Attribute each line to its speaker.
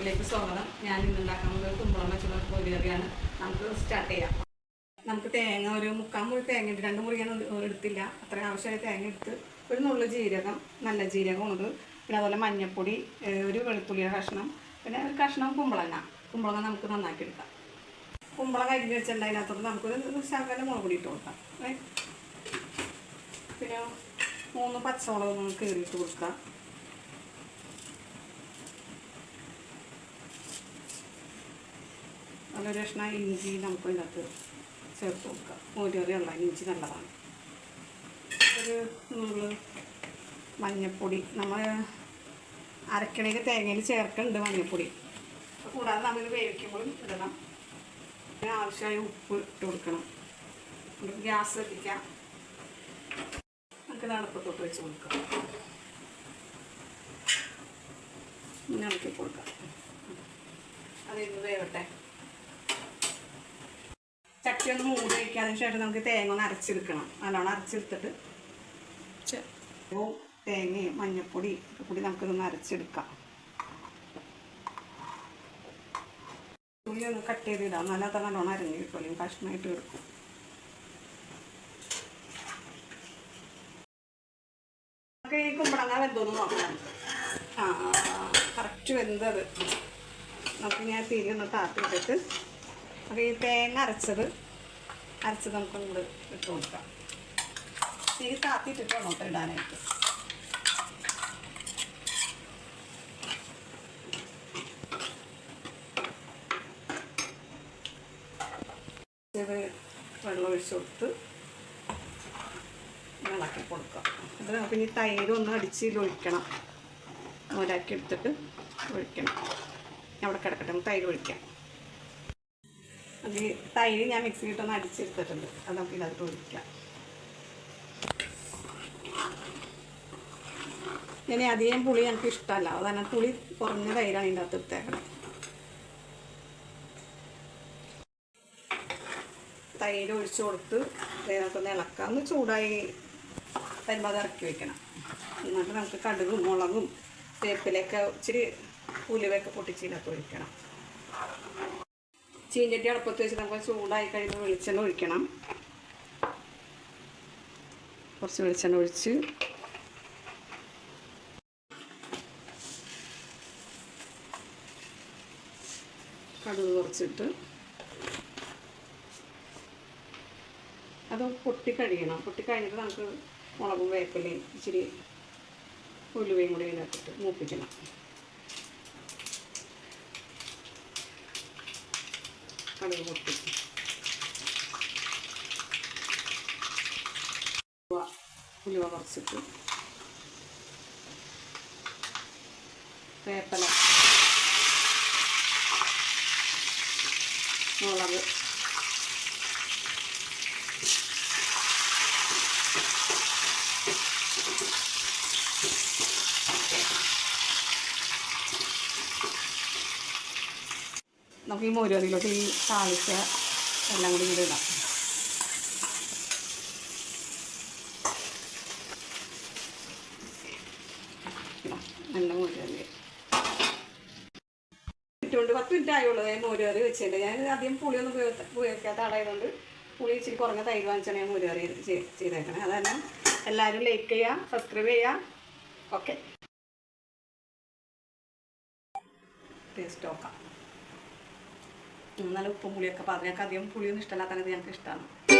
Speaker 1: കിച്ചണിലേക്ക് സ്വാഗതം. ഞാൻ ഇന്ന് ഉണ്ടാക്കാൻ പോകുന്നത് കുമ്പളം പച്ചമുളക് പൊരികറിയാണ് നമുക്ക് സ്റ്റാർട്ട് ചെയ്യാം. നമുക്ക് തേങ്ങ ഒരു മുക്കാൽ മുറി തേങ്ങ ഉണ്ട് രണ്ട് മുറി ഞാൻ എടുത്തില്ല. അത്ര ആവശ്യമായ തേങ്ങ എടുത്ത് ഒരു നുള്ളു ജീരകം നല്ല ജീരകം ഉണ്ട് പിന്നെ അതുപോലെ മഞ്ഞൾപ്പൊടി ഒരു വെളുത്തുള്ളിയുടെ കഷ്ണം പിന്നെ ഒരു കഷ്ണം കുമ്പളങ്ങ. കുമ്പളങ്ങ നമുക്ക് നന്നാക്കി എടുക്കാം. കുമ്പളങ്ങ അരിഞ്ഞ് വെച്ചിട്ടുണ്ട് നമുക്കൊരു ശകലം മുളക് പൊടി ഇട്ട് കൊടുക്കാം. പിന്നെ മൂന്ന് പച്ചമുളക് കീറിയിട്ട് കൊടുക്കാം. നല്ലൊരു കഷ്ണം ഇഞ്ചി നമുക്ക് ഇതിനകത്ത് ചേർത്ത് കൊടുക്കാം. മോരുകറിയുള്ള ഇഞ്ചി നല്ലതാണ്. ഒരു നൂറ് മഞ്ഞൾപ്പൊടി നമ്മൾ അരക്കണേക്ക് തേങ്ങയിൽ ചേർക്കുന്നുണ്ട് മഞ്ഞൾപ്പൊടി കൂടാതെ നമ്മൾ വേവിക്കുമ്പോഴും ഇടണം. പിന്നെ ആവശ്യമായ ഉപ്പ് ഇട്ട് കൊടുക്കണം. ഗ്യാസ് എത്തിക്കാം നമുക്ക് തണുപ്പത്തോട്ട് വെച്ച് കൊടുക്കാം. ഇങ്ങനെ ഇളക്കി കൊടുക്കാം. അതിന് വേവട്ടെ. ചട്ടി ഒന്ന് മൂടി വയ്ക്കുക അതിന് ശേഷം നമുക്ക് തേങ്ങ ഒന്ന് അരച്ചെടുക്കണം. നല്ലോണം അരച്ചെടുത്തിട്ട് തേങ്ങയും മഞ്ഞൾപ്പൊടി ഒക്കെ കൂടി നമുക്കിതൊന്ന് അരച്ചെടുക്കാം. ഉള്ളി ഒന്ന് കട്ട് ചെയ്തിടാം. ഇടാം അത് നല്ലോണം അരഞ്ഞ് കിട്ടുമല്ലോ കഷ്ണമായിട്ട് എടുക്കും നമുക്ക് ഈ കുമ്പളങ്ങ വെന്തോന്ന് നോക്കാം. ആ കറക്റ്റ് വെന്തത്. നമുക്ക് ഞാൻ തിരി ഒന്ന് താത്തിയിട്ടിട്ട് നമുക്ക് ഈ തേങ്ങ അരച്ചത് അരച്ചത് നമുക്ക് കൂടെ ഇട്ട് കൊടുക്കാം. തീ താത്തിയിട്ടിട്ട് വേണം ഇടാനായിട്ട്. ഇത് വെള്ളം ഒഴിച്ച് കൊടുത്ത് ഇളക്കി കൊടുക്കാം. അത് നമുക്ക് ഇനി തൈര് ഒന്ന് അടിച്ച് ഒഴിക്കണം. എടുത്തിട്ട് ഒഴിക്കണം. അവിടെ കിടക്കട്ടെ തൈര് ഒഴിക്കാം. അത് തൈര് ഞാൻ മിക്സിയിട്ടൊന്ന് അടിച്ചെടുത്തിട്ടുണ്ട്. അത് നമുക്ക് ഇതിനകത്ത് ഒഴിക്കാം. ഇനി അധികം പുളി എനിക്ക് ഇഷ്ടമല്ല. അതാണ് പുളി കുറഞ്ഞ തൈരാണ് ഇതിന്റെ അകത്ത് എടുത്തേക്കണം തൈര് ഒഴിച്ച് കൊടുത്ത് ഇതിനകത്തൊന്ന് ഇളക്കാന്ന് ചൂടായി വരുമ്പോൾ അത് ഇറക്കി വെക്കണം. എന്നിട്ട് നമുക്ക് കടുകും മുളകും വേപ്പിലൊക്കെ ഇച്ചിരി ഉലുവയൊക്കെ പൊട്ടിച്ച് ഇതിനകത്ത് ഒഴിക്കണം. ചീഞ്ചട്ടി അടുപ്പത്ത് വെച്ച് നമുക്ക് ചൂടായി കഴിയുമ്പോൾ വെളിച്ചെണ്ണ ഒഴിക്കണം. കുറച്ച് വെളിച്ചെണ്ണ ഒഴിച്ച്. കടുക് കുറച്ചിട്ട്. അത് പൊട്ടി കഴിയണം. പൊട്ടി കഴിഞ്ഞിട്ട് നമുക്ക് മുളകും വേപ്പിലയും ഇച്ചിരി ഉലുവയും കൂടി ഇതിനകത്തിട്ട് മൂപ്പിക്കണം. കടുക് പൊട്ടി ഉലുവ ഉലുവ കുറച്ചിട്ട് വേപ്പല മുളക് നമുക്ക് ഈ മോരുകറിയിലോട്ട് ഈ താളിച്ച എല്ലാം കൂടി ഇവിടെ ഇടാം. നല്ല മോരുകറി. മിനിറ്റ് കൊണ്ട് പത്ത് മിനിറ്റ് ആയുള്ളൂ മോരുകറി വെച്ചിട്ടുണ്ട് ഞാൻ അധികം പുളിയൊന്നും ഉപയോഗിക്കാത്ത ആളായതുകൊണ്ട് പുളി ഇച്ചിരി കുറഞ്ഞ തൈര് വാങ്ങിച്ചാണ് ഞാൻ മോരുകറി ചെയ്- ചെയ്തേക്കണേ. അതന്നെ എല്ലാവരും ലൈക്ക് ചെയ്യുക സബ്സ്ക്രൈബ് ചെയ്യുക ഓക്കെ ടേസ്റ്റ് നോക്കാം. നല്ല ഉപ്പും പുളിയൊക്കെ. പറഞ്ഞു ഞങ്ങൾക്ക് അധികം പുളിയൊന്നും ഇഷ്ടമല്ലാത്തത് ഞങ്ങൾക്ക് ഇഷ്ടമാണ്